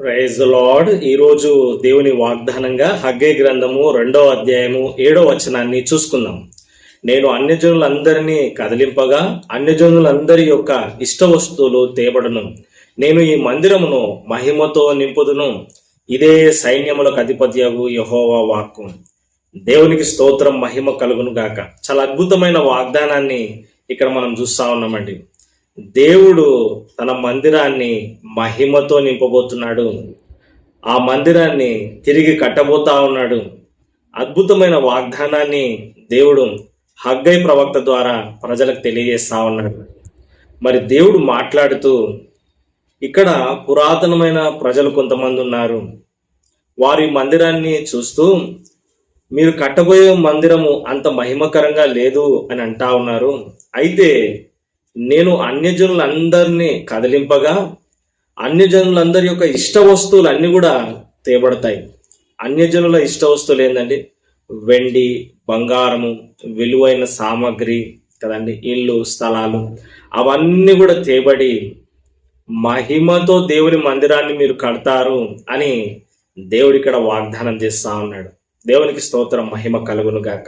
Praise lord ఈరోజు దేవుని వాగ్దానంగా హగ్గే గ్రంథము రెండో అధ్యాయము ఏడో వచనాన్ని చూసుకుందాం. నేను అన్యజనులందరినీ కదిలింపగా అన్యజనులందరి యొక్క ఇష్ట వస్తువులు తేబడును. నేను ఈ మందిరమును మహిమతో నింపుదును. ఇదే సైన్యములకు అధిపత్యగు యహోవా వాక్కు. దేవునికి స్తోత్రం మహిమ కలుగును గాక. చాలా అద్భుతమైన వాగ్దానాన్ని ఇక్కడ మనం చూస్తా ఉన్నామండి. దేవుడు తన మందిరాన్ని మహిమతో నింపబోతున్నాడు. ఆ మందిరాన్ని తిరిగి కట్టబోతా ఉన్నాడు. అద్భుతమైన వాగ్దానాన్ని దేవుడు హగ్గై ప్రవక్త ద్వారా ప్రజలకు తెలియజేస్తా ఉన్నాడు. మరి దేవుడు మాట్లాడుతూ ఇక్కడ పురాతనమైన ప్రజలు కొంతమంది ఉన్నారు. వారి మందిరాన్ని చూస్తూ మీరు కట్టబోయే మందిరము అంత మహిమకరంగా లేదు అని అంటా ఉన్నారు. అయితే నేను అన్యజనులందరినీ కదిలింపగా అన్యజనులందరి యొక్క ఇష్ట వస్తువులు అన్ని కూడా తేబడతాయి. అన్యజనుల ఇష్ట వస్తువులు ఏంటండి వెండి బంగారము విలువైన సామాగ్రి కదండి ఇల్లు స్థలాలు. అవన్నీ కూడా తేబడి మహిమతో దేవుని మందిరాన్ని మీరు కడతారు అని దేవుడు ఇక్కడ వాగ్దానం చేస్తా ఉన్నాడు. దేవునికి స్తోత్రం మహిమ కలుగును గాక.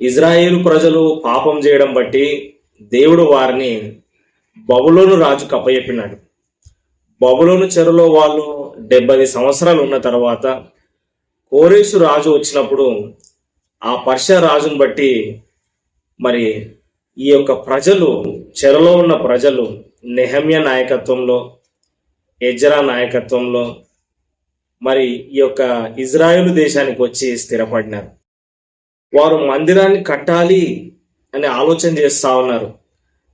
ఇజ్రాయేలు ప్రజలు పాపం చేయడం బట్టి దేవుడు వారిని బబులోను రాజుకు అప్పచెప్పినాడు. బబులోను చెరలో వాళ్ళు డెబ్బై సంవత్సరాలు ఉన్న తర్వాత కోరేసు రాజు వచ్చినప్పుడు ఆ పర్ష రాజును బట్టి మరి ఈ యొక్క ప్రజలు చెరలో ఉన్న ప్రజలు నెహమ్య నాయకత్వంలో ఎజ్రా నాయకత్వంలో మరి ఈ యొక్క ఇజ్రాయెల్ దేశానికి వచ్చి స్థిరపడినారు. వారు మందిరాన్ని కట్టాలి అని ఆలోచన చేస్తా ఉన్నారు.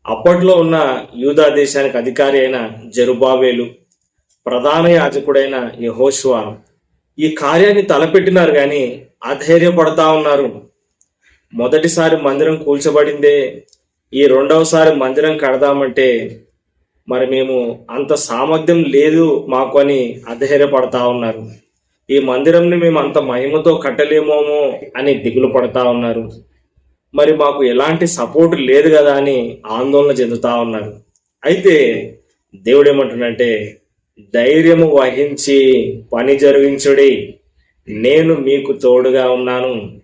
అప్పట్లో ఉన్న యూదా దేశానికి అధికారి అయిన జరుబాబేలు ప్రధాన యాజకుడైన యహోష్వా ఈ కార్యాన్ని తలపెట్టినారు కానీ అధైర్యపడతా ఉన్నారు. మొదటిసారి మందిరం కూల్చబడిందే ఈ రెండవసారి మందిరం కడదామంటే మరి మేము అంత సామర్థ్యం లేదు మాకు అని అధైర్యపడతా ఉన్నారు. ఈ మందిరంని మేము అంత మహిమతో కట్టలేమోమో అని దిగులు పడతా ఉన్నారు. మరి మాకు ఎలాంటి సపోర్ట్ లేదు కదా అని ఆందోళన చెందుతా ఉన్నారు. అయితే దేవుడు ఏమంటున్నంటే ధైర్యము వహించి పని జరిగించుడి. నేను మీకు తోడుగా ఉన్నాను.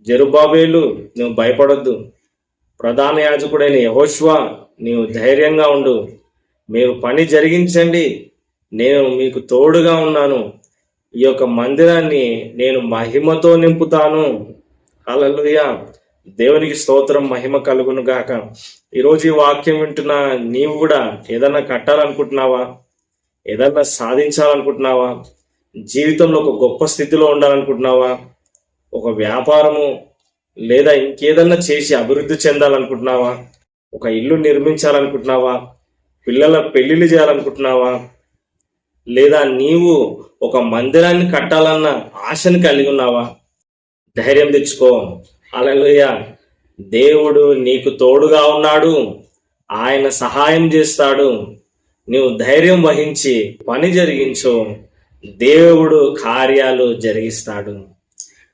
జరుబాబేలు నువ్వు భయపడొద్దు. ప్రధాన యాజకుడైన యహోష్వా నీవు ధైర్యంగా ఉండు. మీరు పని జరిగించండి. నేను మీకు తోడుగా ఉన్నాను. ఈ యొక్క మందిరాన్ని నేను మహిమతో నింపుతాను. హల్లెలూయా. దేవునికి స్తోత్రం మహిమ కలుగును గాక. ఈరోజు ఈ వాక్యం వింటున్న నీవు కూడా ఏదన్నా కట్టాలనుకుంటున్నావా? ఏదన్నా సాధించాలనుకుంటున్నావా? జీవితంలో ఒక గొప్ప స్థితిలో ఉండాలనుకుంటున్నావా? ఒక వ్యాపారము లేదా ఇంకేదన్నా చేసి అభివృద్ధి చెందాలనుకుంటున్నావా? ఒక ఇల్లు నిర్మించాలనుకుంటున్నావా? పిల్లల పెళ్ళిళ్ళు చేయాలనుకుంటున్నావా? లేదా నీవు ఒక మందిరాన్ని కట్టాలన్న ఆశను కలిగి ఉన్నావా? ధైర్యం తెచ్చుకో. అలలుయ దేవుడు నీకు తోడుగా ఉన్నాడు. ఆయన సహాయం చేస్తాడు. నీవు ధైర్యం వహించి పని జరిగించు. దేవుడు కార్యాలు జరిగిస్తాడు.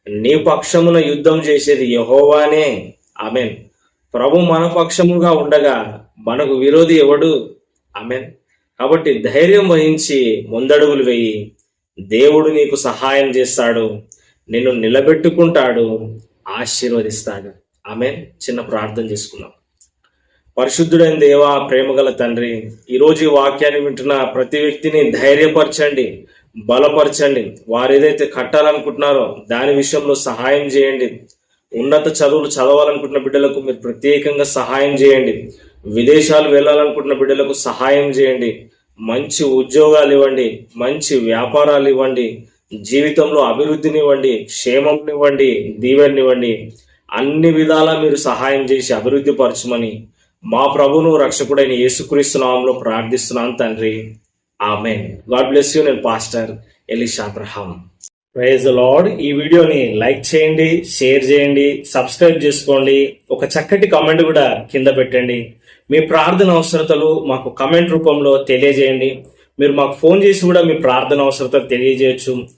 నీ పక్షమున యుద్ధం చేసేది యహోవానే. ఆమెన్. ప్రభు మన పక్షముగా ఉండగా మనకు విరోధి ఎవడు? ఆమెన్. కాబట్టి ధైర్యం వహించి ముందడుగులు వేయి. దేవుడు నీకు సహాయం చేస్తాడు. నిన్ను నిలబెట్టుకుంటాడు ఆశీర్వదిస్తాడు. ఆమె చిన్న ప్రార్థన చేసుకున్నాం పరిశుద్ధుడైన దేవా ప్రేమగల తండ్రి ఈరోజు ఈ వాక్యాన్ని వింటున్న ప్రతి వ్యక్తిని ధైర్యపరచండి బలపరచండి. వారు ఏదైతే కట్టాలనుకుంటున్నారో దాని విషయంలో సహాయం చేయండి. ఉన్నత చదువులు చదవాలనుకుంటున్న బిడ్డలకు మీరు ప్రత్యేకంగా సహాయం చేయండి. విదేశాలు వెళ్ళాలనుకుంటున్న బిడ్డలకు సహాయం చేయండి. మంచి ఉద్యోగాలు ఇవ్వండి మంచి వ్యాపారాలు ఇవ్వండి. జీవితంలో అభివృద్ధినివ్వండి క్షేమంనివ్వండి దీవెనివ్వండి అన్ని విధాలా మీరు సహాయం చేసి అభివృద్ధి పరచమని మా ప్రభును రక్షకుడైన యేసుక్రీస్తు నామంలో ప్రార్థిస్తున్నాను తండ్రి. ఆమె గాడ్ బ్లెస్ యూ. నేను pastor Elish Abraham. Praise Lord. ఈ వీడియోని లైక్ చేయండి షేర్ చేయండి సబ్స్క్రైబ్ చేసుకోండి. ఒక చక్కటి కమెంట్ కూడా కింద పెట్టండి. మీ ప్రార్థన అవసరతలు మాకు కమెంట్ రూపంలో తెలియజేయండి. మీరు మాకు ఫోన్ చేసి కూడా మీ ప్రార్థన అవసరతలు తెలియజేయచ్చు.